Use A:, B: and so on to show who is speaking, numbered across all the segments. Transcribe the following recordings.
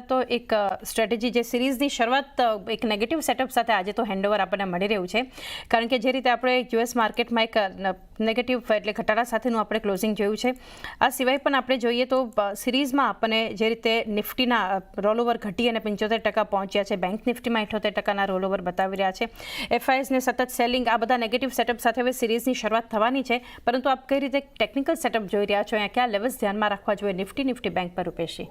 A: તો એક સ્ટ્રેટેજી જે સિરીઝની શરૂઆત એક નેગેટિવ સેટઅપ સાથે આજે તો હેન્ડઓવર આપણને મળી રહ્યું છે. કારણ કે જે રીતે આપણે યુએસ માર્કેટમાં એક નેગેટિવ એટલે ઘટાડા સાથેનું આપણે ક્લોઝિંગ જોયું છે. આ સિવાય પણ આપણે જોઈએ તો સિરીઝમાં આપણને જે રીતે નિફ્ટીના રોલઓવર ઘટી અને પંચોતેર ટકા પહોંચ્યા છે. બેંક નિફ્ટીમાં ઇઠોતેર ટકાના રોલઓવર બતાવી રહ્યા છે. એફઆઈએસને સતત સેલિંગ આ બધા નેગેટિવ સેટઅપ સાથે હવે સિરીઝની શરૂઆત થવાની છે. પરંતુ આપ કઈ રીતે ટેકનિકલ સેટઅપ જોઈ રહ્યા છો? અહીંયા કયા લેવલ્સ ધ્યાનમાં રાખવા જોઈએ? નિફ્ટી નિફ્ટી બેંક પર રૂપેશી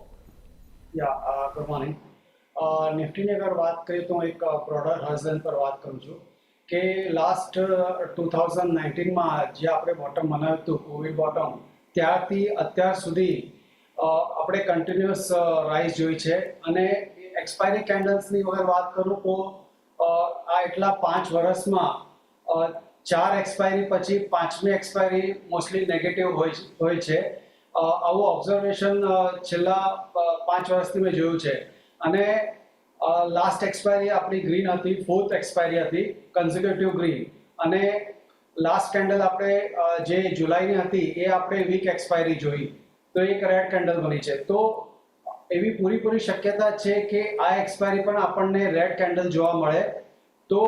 B: યા મોર્નિંગ નિફ્ટીની અગર વાત કરીએ તો એક બ્રોડર હર્ઝન પર વાત કરું છું કે લાસ્ટ ટુ થાઉઝન્ડ નાઇન્ટીનમાં જે આપણે બોટમ બનાવ્યું હતું કોવિડ બોટમ ત્યારથી અત્યાર સુધી આપણે કન્ટિન્યુઅસ રાઇઝ જોઈ છે અને એક્સપાયરી કેન્ડલ્સની વગર વાત કરું તો આ એટલા પાંચ વર્ષમાં ચાર એક્સપાયરી પછી પાંચમી એક્સપાયરી મોસ્ટલી નેગેટિવ હોય હોય છે. આવું ઓબ્ઝર્વેશન છેલ્લા પાંચ વર્ષથી મેં જોયું છે. અને લાસ્ટ એક્સપાયરી આપણી ગ્રીન હતી ફોર્થ એક્સપાયરી હતી કન્ઝિક્યુટિવ ગ્રીન અને લાસ્ટ કેન્ડલ આપણે જે જુલાઈની હતી, એ આપણે વીક એક્સપાયરી જોઈ. તો એક રેડ કેન્ડલ બની છે. તો એવી પૂરીપૂરી શક્યતા છે કે આ એક્સપાયરી પણ આપણને રેડ કેન્ડલ જોવા મળે. તો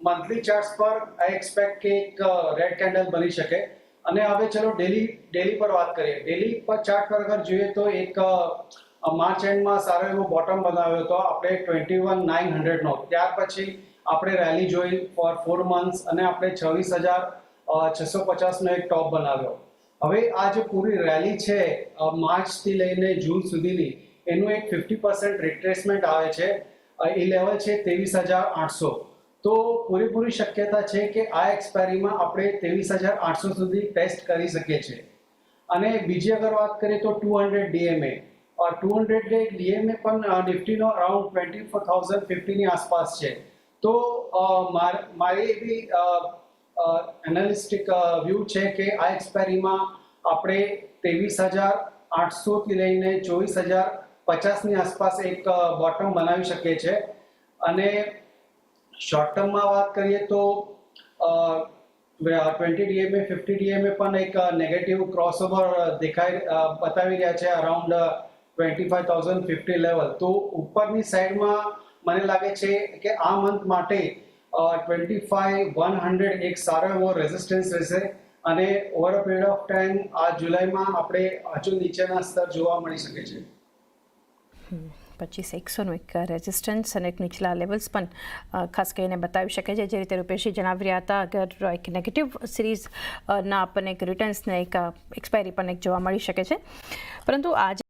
B: મંથલી ચાર્ટ્સ પર આઈ એક્સપેક્ટ કે એક રેડ કેન્ડલ બની શકે. અને હવે ચલો ડેલી ડેલી પર વાત કરીએ. ડેલી પર ચાર્ટ પર અગર જોઈએ તો એક માર્ચ એન્ડમાં સારો એવો બોટમ બનાવ્યો હતો. આપણે ટ્વેન્ટી વન નાઇન હંડ્રેડનો ત્યાર પછી આપણે રેલી જોઈ ફોર ફોર મંથ્સ અને આપણે છવ્વીસ હજાર છસો પચાસનો એક ટોપ બનાવ્યો. હવે આ જે પૂરી રેલી છે માર્ચથી લઈને જૂન સુધીની, એનું એક ફિફ્ટી પર્સન્ટ રિટ્રેસમેન્ટ આવે છે. એ લેવલ છે ત્રેવીસ હજાર આઠસો. તો પૂરેપૂરી શક્યતા છે કે આ એક્સપાયરીમાં આપણે ત્રેવીસ હજાર આઠસો સુધી ટેસ્ટ કરી શકીએ છીએ. અને બીજી અગર વાત કરીએ તો two hundred DMA. Two hundred DMA પણ નિફ્ટીનો અરાઉન્ડ ટ્વેન્ટી ફોર થાઉઝન્ડ ફિફ્ટીની આસપાસ છે. તો મારી એવી એનાલિસ્ટિક વ્યૂ છે કે આ એક્સપાયરીમાં આપણે ત્રેવીસ હજાર આઠસોથી લઈને ચોવીસ હજાર પચાસની આસપાસ એક બોટમ બનાવી શકીએ છીએ. અને શોર્ટ ટર્મમાં વાત કરીએ તો ટ્વેન્ટી ડીએમએ ફિફ્ટી ડીએમએ પણ એક નેગેટિવ ક્રોસઓવર દેખાઈ બતાવી રહ્યા છે around twenty five thousand fifty level તો ઉપરની સાઈડમાં મને લાગે છે કે આ મંથ માટે ટ્વેન્ટી ફાઈવ વન હંડ્રેડ એક સારો એવો રેઝિસ્ટન્સ રહેશે અને over a period of time આ જુલાઈમાં આપણે હજુ નીચેના સ્તર જોવા મળી શકે છે.
A: પચીસ એકસોનું એક રેઝિસ્ટન્સ અને નીચલા લેવલ્સ પણ ખાસ કરીને બતાવી શકે છે. જે રીતે રૂપેશજી જણાવી રહ્યા હતા, અગર એક નેગેટિવ સિરીઝ ના આપણને એક રિટર્ન્સને એક એક્સપાયરી પણ એક જોવા મળી શકે છે. પરંતુ આજે